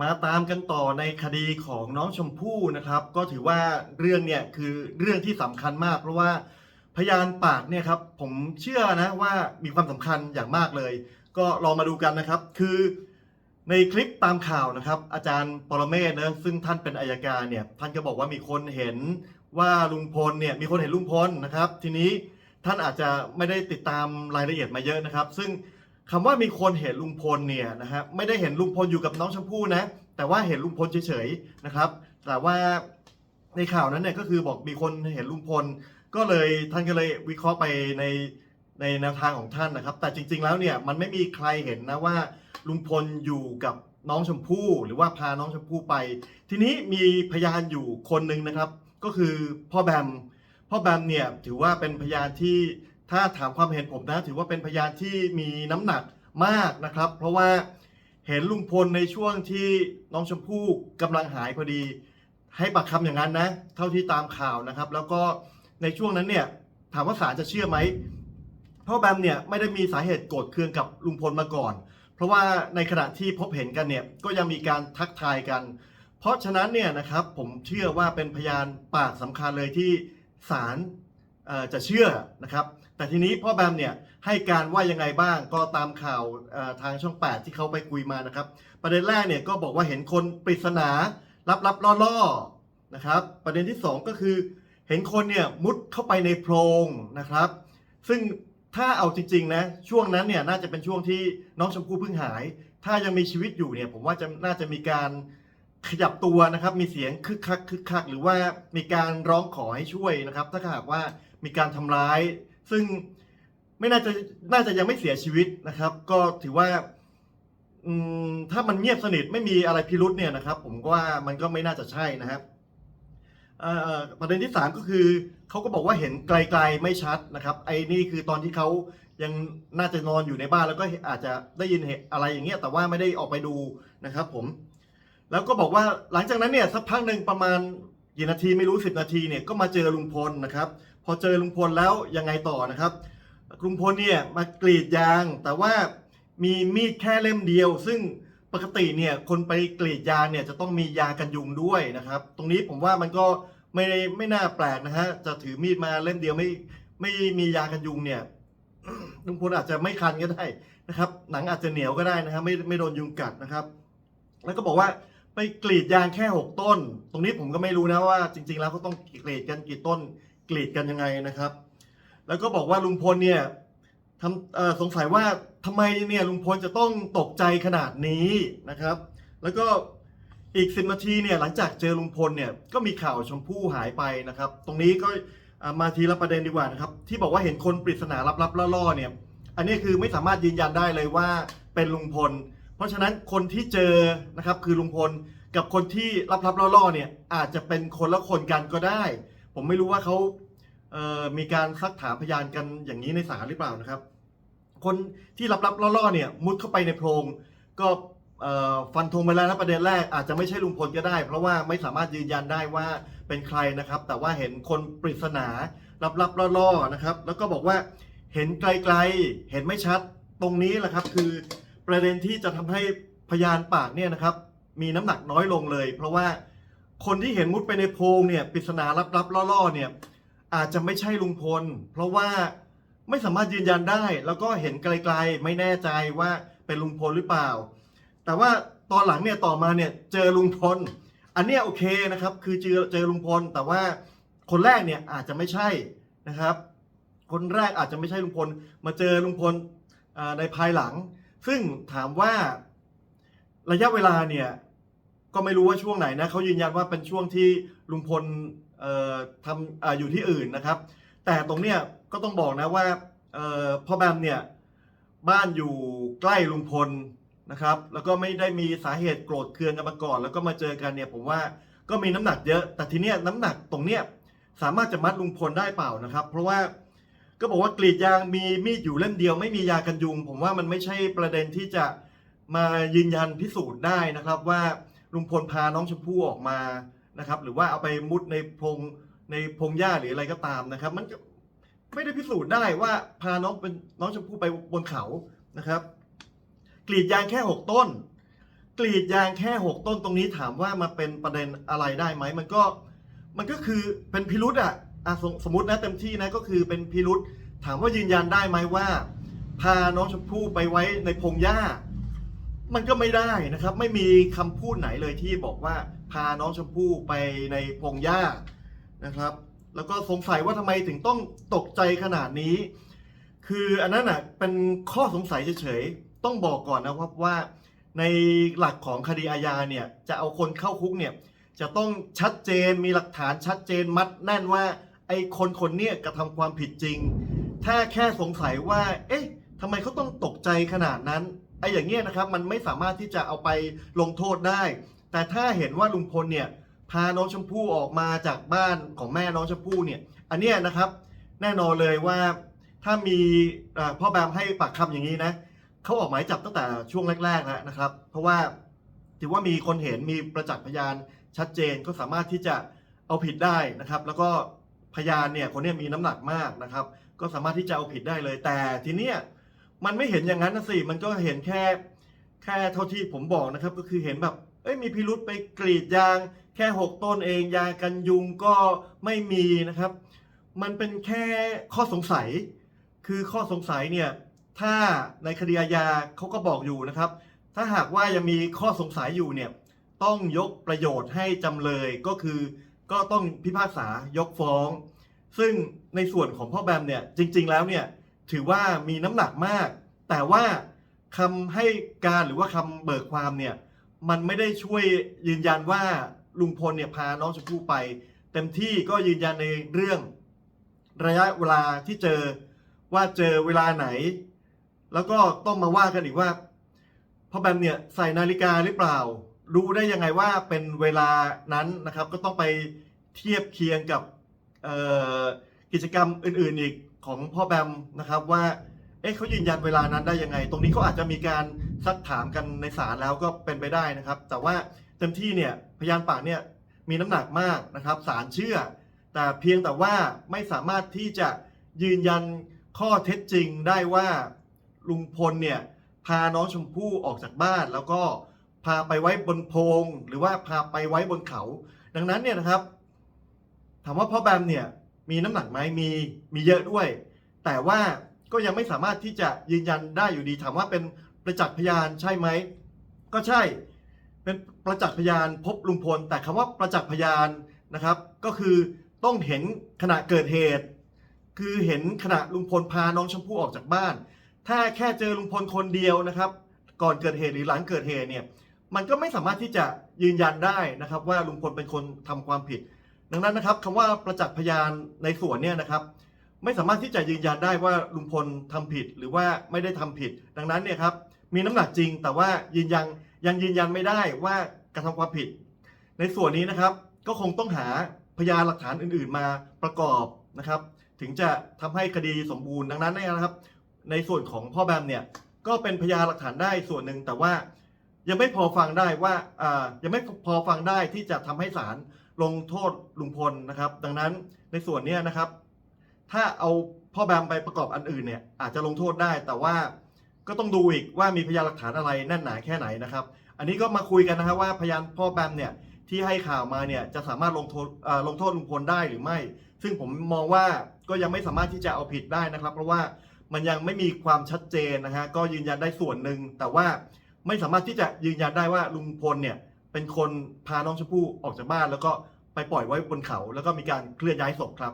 มาตามกันต่อในคดีของน้องชมพู่นะครับ ก็ถือว่าเรื่องเนี่ยคือเรื่องที่สำคัญมาก เพราะว่าพยานปากเนี่ยครับผมเชื่อนะว่ามีความสำคัญอย่างมากเลย ก็ลองมาดูกันนะครับ คือในคลิปตามข่าวนะครับ อาจารย์ปรเมศนะซึ่งท่านเป็นอายการเนี่ยท่านก็บอกว่ามีคนเห็นว่าลุงพลเนี่ยมีคนเห็นลุงพลนะครับ ทีนี้ท่านอาจจะไม่ได้ติดตามรายละเอียดมาเยอะนะครับ ซึ่ง คำว่ามีคนเห็นลุงพลเนี่ยนะฮะไม่ได้เห็นลุงพลอยู่กับน้องชมพู่นะ แต่ว่าเห็นลุงพลเฉยๆนะครับ แต่ว่าในข่าวนั้นเนี่ยก็คือบอกมีคนเห็นลุงพล ก็เลยท่านก็เลยวิเคราะห์ไปในในแนวทางของท่านนะครับ แต่จริง ๆแล้วเนี่ยมันไม่มีใครเห็นนะว่าลุงพลอยู่กับน้องชมพู่ หรือว่าพาน้องชมพู่ไป ทีนี้มีพยานอยู่คนหนึ่งนะครับ ก็คือพ่อแบมพ่อแบมเนี่ยถือว่าเป็นพยานที่ ถ้าถามความเห็นผมนะถือว่าเป็นพยานที่มีน้ำหนักมากนะครับ เพราะว่าเห็นลุงพลในช่วงที่น้องชมพู่กำลังหายพอดี ให้ปากคำอย่างนั้นนะ เท่าที่ตามข่าวนะครับ แล้วก็ในช่วงนั้นเนี่ยถามว่าศาลจะเชื่อไหมพ่อแบมเนี่ยไม่ได้มีสาเหตุโกรธเคืองกับลุงพลมาก่อน เพราะว่าในขณะที่พบเห็นกันเนี่ยก็ยังมีการทักทายกัน เพราะฉะนั้นเนี่ยนะครับผมเชื่อว่าเป็นพยานปากสำคัญเลยที่ศาลจะเชื่อนะครับ แต่ทีนี้พ่อแบมเนี่ยให้การว่ายังไงบ้างก็ตามข่าวทางช่อง 8 ที่เขาไปคุยมานะครับ ประเด็นแรกเนี่ยก็บอกว่าเห็นคนปริศนาลับๆล่อๆนะครับ ประเด็นที่ 2 ก็คือเห็นคนเนี่ยมุดเข้าไปในโพรงนะครับ ซึ่งถ้าเอาจริงๆนะช่วงนั้นเนี่ยน่าจะเป็นช่วงที่น้องชมพู่เพิ่งหาย ถ้ายังมีชีวิตอยู่เนี่ยผมว่าจะน่าจะมีการขยับตัวนะครับมีเสียงคึกคักคึกคักหรือว่ามีการร้องขอให้ช่วยนะครับ ถ้าหากว่ามีการทำร้าย ซึ่งไม่น่าจะน่าจะยังไม่เสียชีวิตนะครับ ก็ถือว่าถ้ามันเงียบสนิทไม่มีอะไรพิรุษเนี่ยนะครับ ผมว่ามันก็ไม่น่าจะใช่นะครับประเด็นที่สามก็คือเขาก็บอกว่าเห็นไกลๆไม่ชัดนะครับ ไอ้นี่คือตอนที่เขายังน่าจะนอนอยู่ในบ้านแล้วก็อาจจะได้ยินเหตุอะไรอย่างเงี้ยแต่ว่าไม่ได้ออกไปดูนะครับ ผม แล้วก็บอกว่าหลังจากนั้นเนี่ยสักพักหนึ่งประมาณกี่นาทีไม่รู้ 10 นาทีเนี่ยก็มาเจอลุงพลนะครับ พอเจอลุงพลแล้วยังไงต่อนะครับลุงพลเนี่ยมากรีดยาง แต่ว่ามีมีดแค่เล่มเดียว ซึ่งปกติเนี่ยคนไปกรีดยางเนี่ยจะต้องมียากันยุงด้วยนะครับ ตรงนี้ผมว่ามันก็ไม่ไม่น่าแปลกนะฮะจะถือมีดมาเล่มเดียวไม่ไม่มียากันยุงเนี่ยลุงพลอาจจะไม่คันก็ได้นะครับ หนังอาจจะเหนียวก็ได้นะครับไม่ไม่โดนยุงกัดนะครับ แล้วก็บอกว่าไปกรีดยางแค่ 6 ต้น ตรงนี้ผมก็ไม่รู้นะว่า จริง ๆ แล้วเขาต้องกรีดกันกี่ต้น กรีดกันยังไงนะครับ แล้วก็บอกว่าลุงพลเนี่ยทำสงสัยว่าทำไมเนี่ยลุงพลจะต้องตกใจขนาดนี้นะครับ แล้วก็อีก10นาทีเนี่ยหลังจากเจอลุงพลเนี่ยก็มีข่าวชมพู่หายไปนะครับ ตรงนี้ก็มาทีละประเด็นดีกว่านะครับ ที่บอกว่าเห็นคนปริศนาลับๆล่อๆเนี่ย อันนี้คือไม่สามารถยืนยันได้เลยว่าเป็นลุงพล เพราะฉะนั้นคนที่เจอนะครับคือลุงพลกับคนที่ลับๆล่อๆเนี่ยอาจจะเป็นคนละคนกันก็ได้ ผมไม่รู้ว่าเขาเมีการซักถามพยานกันอย่างนี้ในศาลหรือเปล่านะครับ คนที่ลับๆล่อๆเนี่ยมุดเข้าไปในโพรงก็ฟันธงไปแล้วนะประเด็นแรกอาจจะไม่ใช่ลุงพลก็ได้ เพราะว่าไม่สามารถยืนยันได้ว่าเป็นใครนะครับ แต่ว่าเห็นคนปริศนาลับๆล่อๆนะครับ แล้วก็บอกว่าเห็นไกลๆเห็นไม่ชัดตรงนี้แหละครับ คือประเด็นที่จะทำให้พยานปากเนี่ยนะครับ มีน้ำหนักน้อยลงเลย เพราะว่า คนที่เห็นมุดไปในโพรงเนี่ยปริศนาลับๆล่อๆเนี่ยอาจจะไม่ใช่ลุงพล เพราะว่าไม่สามารถยืนยันได้ แล้วก็เห็นไกลๆไม่แน่ใจว่าเป็นลุงพลหรือเปล่า แต่ว่าตอนหลังเนี่ยต่อมาเนี่ยเจอลุงพล อันเนี้ยโอเคนะครับ คือเจอเจอลุงพล แต่ว่าคนแรกเนี่ยอาจจะไม่ใช่นะครับ คนแรกอาจจะไม่ใช่ลุงพล มาเจอลุงพลในภายหลัง ซึ่งถามว่าระยะเวลาเนี่ย ก็ไม่รู้ว่าช่วงไหนนะเขายืนยันว่าเป็นช่วงที่ลุงพลเอ่อทำอาอยู่ที่อื่นนะครับ แต่ตรงเนี้ยก็ต้องบอกนะว่าเอ่อพ่อแบมเนี่ยบ้านอยู่ใกล้ลุงพลนะครับ แล้วก็ไม่ได้มีสาเหตุโกรธเคืองกันมาก่อน แล้วก็มาเจอกันเนี่ยผมว่าก็มีน้ำหนักเยอะ แต่ทีเนี้ยน้ำหนักตรงเนี้ยสามารถจะมัดลุงพลได้เปล่านะครับ เพราะว่าก็บอกว่ากรีดยางมีมีดอยู่เล่มเดียวไม่มียากันยุง ผมว่ามันไม่ใช่ประเด็นที่จะมายืนยันพิสูจน์ได้นะครับว่า ลุงพลพาน้องชมพู่ออกมานะครับ หรือว่าเอาไปมุดในพงในพงหญ้าหรืออะไรก็ตามนะครับ มันก็ไม่ได้พิสูจน์ได้ว่าพาน้องเป็นน้องชมพู่ไปบนเขานะครับ กรีดยางแค่หกต้น กรีดยางแค่หกต้นตรงนี้ถามว่ามันเป็นประเด็นอะไรได้ไหมมันก็มันก็คือเป็นพิรุษอะอะสมสมมตินะเต็มที่นะก็คือเป็นพิรุษถามว่ายืนยันได้ไหมว่า พาน้องชมพู่ไปไว้ในพงหญ้า มันก็ไม่ได้นะครับ ไม่มีคำพูดไหนเลยที่บอกว่าพาน้องชมพู่ไปในพงหญ้านะครับ แล้วก็สงสัยว่าทำไมถึงต้องตกใจขนาดนี้ คืออันนั้นอะเป็นข้อสงสัยเฉยๆต้องบอกก่อนนะครับว่า ในหลักของคดีอาญาเนี่ยจะเอาคนเข้าคุกเนี่ยจะต้องชัดเจนมีหลักฐานชัดเจนมัดแน่นว่าไอ้คนคนเนี้กระทำความผิดจริง ถ้าแค่สงสัยว่า เอ๊ะ ทำไมเขาต้องตกใจขนาดนั้นไอ้อย่างเงี้ยนะครับมันไม่สามารถที่จะเอาไปลงโทษได้ แต่ถ้าเห็นว่าลุงพลเนี่ยพาน้องชมพู่ออกมาจากบ้านของแม่น้องชมพู่เนี่ยอันเนี้ยนะครับแน่นอนเลยว่าถ้ามีพ่อแบมให้ปากคำอย่างนี้นะเขาออกหมายจับตั้งแต่ช่วงแรกๆแล้วนะครับ เพราะว่าถือว่ามีคนเห็นมีประจักษ์พยานชัดเจนก็สามารถที่จะเอาผิดได้นะครับ แล้วก็พยานเนี่ยคนนี้มีน้ำหนักมากนะครับ ก็สามารถที่จะเอาผิดได้เลยแต่ทีเนี้ย มันไม่เห็นอย่างนั้นนะสิ มันก็เห็นแค่แค่เท่าที่ผมบอกนะครับ ก็คือเห็นแบบเอ้ยมีพิรุษไปกรีดยาง แค่หกต้นเองยากันยุงก็ไม่มีนะครับ มันเป็นแค่ข้อสงสัย คือข้อสงสัยเนี่ยถ้าในคดีอาญาเขาก็บอกอยู่นะครับ ถ้าหากว่ายังมีข้อสงสัยอยู่เนี่ยต้องยกประโยชน์ให้จำเลยก็คือ ก็ต้องพิพากษายกฟ้อง ซึ่งในส่วนของพ่อแบมเนี่ยจริง ๆ แล้วเนี่ย ถือว่ามีน้ำหนักมาก แต่ว่าคำให้การหรือว่าคำเบิกความเนี่ยมันไม่ได้ช่วยยืนยันว่าลุงพลเนี่ยพาน้องชมพู่ไป เต็มที่ก็ยืนยันในเรื่อง ระยะเวลาที่เจอว่าเจอเวลาไหน แล้วก็ต้องมาว่ากันอีกว่าพ่อแบมเนี่ยใส่นาฬิกาหรือเปล่า รู้ได้ยังไงว่าเป็นเวลานั้นนะครับ ก็ต้องไปเทียบเคียงกับกิจกรรมอื่นๆอีก ของพ่อแบมนะครับว่าเอ๊ะเขายืนยันเวลานั้นได้ยังไง ตรงนี้เขาอาจจะมีการซักถามกันในศาลแล้วก็เป็นไปได้นะครับ แต่ว่าเต็มที่เนี่ยพยานปากเนี่ยมีน้ำหนักมากนะครับศาลเชื่อ แต่เพียงแต่ว่าไม่สามารถที่จะยืนยันข้อเท็จจริงได้ว่าลุงพลเนี่ยพาน้องชมพู่ออกจากบ้าน แล้วก็พาไปไว้บนโพง หรือว่าพาไปไว้บนเขา ดังนั้นเนี่ยนะครับ ถามว่าพ่อแบมเนี่ย มีน้ำหนักไหมมีมีเยอะด้วย แต่ว่าก็ยังไม่สามารถที่จะยืนยันได้อยู่ดีถามว่าเป็นประจักษ์พยานใช่ไหมก็ใช่เป็นประจักษ์พยานพบลุงพล แต่คำว่าประจักษ์พยานนะครับ ก็คือต้องเห็นขณะเกิดเหตุ คือเห็นขณะลุงพลพาน้องชมพู่ออกจากบ้าน ถ้าแค่เจอลุงพลคนเดียวนะครับ ก่อนเกิดเหตุหรือหลังเกิดเหตุเนี่ยมันก็ไม่สามารถที่จะยืนยันได้นะครับ ว่าลุงพลเป็นคนทำความผิด ดังนั้นนะครับคำว่าประจักษ์พยานในส่วนเนี่ยนะครับ ไม่สามารถที่จะยืนยันได้ว่าลุงพลทำผิดหรือว่าไม่ได้ทำผิด ดังนั้นเนี่ยครับมีน้ำหนักจริง แต่ว่ายืนยันยังยืนยันไม่ได้ว่ากระทำความผิด ในส่วนนี้นะครับก็คงต้องหาพยานหลักฐานอื่น ๆ มาประกอบนะครับ ถึงจะทำให้คดีสมบูรณ์ดังนั้นนะครับ ในส่วนของพ่อแบมเนี่ยก็เป็นพยานหลักฐานได้ส่วนหนึ่งแต่ว่า ยังไม่พอฟังได้ว่าอ่ายังไม่พอฟังได้ที่จะทำให้ศาลลงโทษลุงพลนะครับ ดังนั้นในส่วนเนี้ยนะครับ ถ้าเอาพ่อแบมไปประกอบอันอื่นเนี่ยอาจจะลงโทษได้ แต่ว่าก็ต้องดูอีกว่ามีพยานหลักฐานอะไรแน่นหนาแค่ไหนนะครับ อันนี้ก็มาคุยกันนะครับว่าพยานพ่อแบมเนี่ยที่ให้ข่าวมาเนี่ยจะสามารถลงโทษลงโทษลุงพลได้หรือไม่ ซึ่งผมมองว่าก็ยังไม่สามารถที่จะเอาผิดได้นะครับ เพราะว่ามันยังไม่มีความชัดเจนนะฮะก็ยืนยันได้ส่วนหนึ่งแต่ว่า ไม่สามารถที่จะยืนยันได้ว่าลุงพลเนี่ยเป็นคนพาน้องชมพู่ออกจากบ้านแล้วก็ไปปล่อยไว้บนเขา แล้วก็มีการเคลื่อนย้ายศพครับ